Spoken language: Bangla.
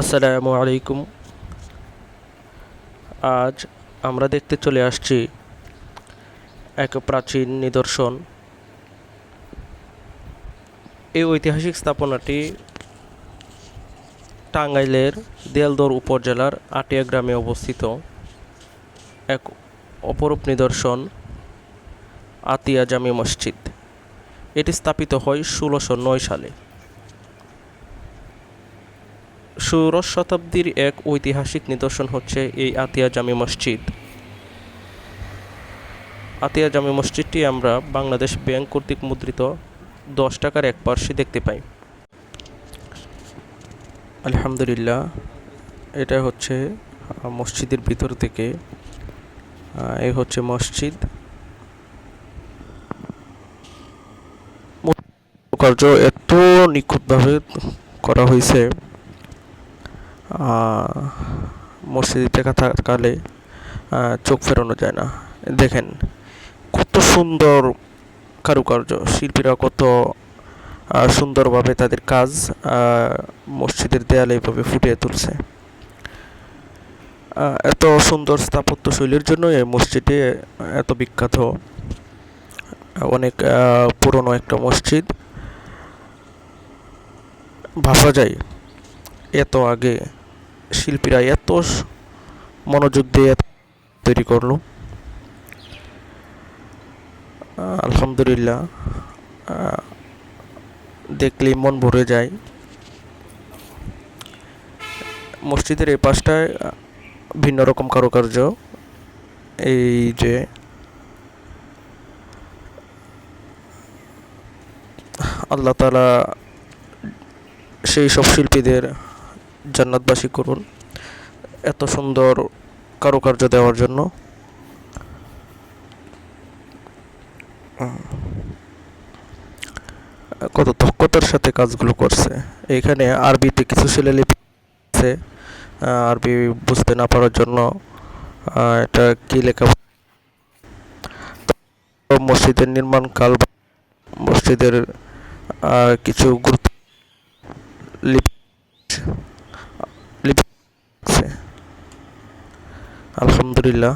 আসসালামু আলাইকুম। আজ আমরা দেখতে চলে আসছি এক প্রাচীন নিদর্শন। এই ঐতিহাসিক স্থাপনাটি টাঙ্গাইলের দেলদর উপজেলার আটিয়া গ্রামে অবস্থিত। এক অপরূপ নিদর্শন, আতিয়া জামি মসজিদ। এটি স্থাপিত হয় ষোলোশো নয় সালে। ষোড়শ শতাব্দীর এক ঐতিহাসিক নিদর্শন হচ্ছে এই আতিয়া জামি মসজিদ। আতিয়া জামি মসজিদটি আমরা বাংলাদেশ ব্যাংক কর্তৃক মুদ্রিত দশ টাকার এক পার্শ্বে দেখতে পাই। আলহামদুলিল্লাহ, এটা হচ্ছে মসজিদের ভিতর থেকে এই হচ্ছে মসজিদ। কার্য এত নিখুঁতভাবে করা হয়েছে। মসজিদে দেখা থাকালে চোখ ফেরানো যায় না। দেখেন, কত সুন্দর কারুকার্য, শিল্পীরা কত সুন্দরভাবে তাদের কাজ মসজিদের দেয়ালে এভাবে ফুটিয়ে তুলছে। এত সুন্দর স্থাপত্য শৈলীর জন্য এই মসজিদটি এত বিখ্যাত। অনেক পুরনো একটা মসজিদ। ভাবা যায় এত আগে শিল্পীরা এত মনোযোগ দিয়ে তৈরি করল। আলহামদুলিল্লাহ আহ, দেখলেই মন ভরে যায়। মসজিদের এই পাশটায় ভিন্ন রকম কারুকার্য। এই যে আল্লাহ তালা সেই সব শিল্পীদের জান্নাতবাসী করুন। এত সুন্দর কারুকার্য দেওয়ার জন্য। কত দক্ষতার সাথে কাজগুলো করছে। এখানে আরবিতে কিছু শিলালিপি আছে। আরবি বুঝতে না পারার জন্য এটা কি লেখা? মসজিদের নির্মাণ কাল মসজিদের কিছু গুরুত্ব লিপি লিপি আছে। আলহামদুলিল্লাহ।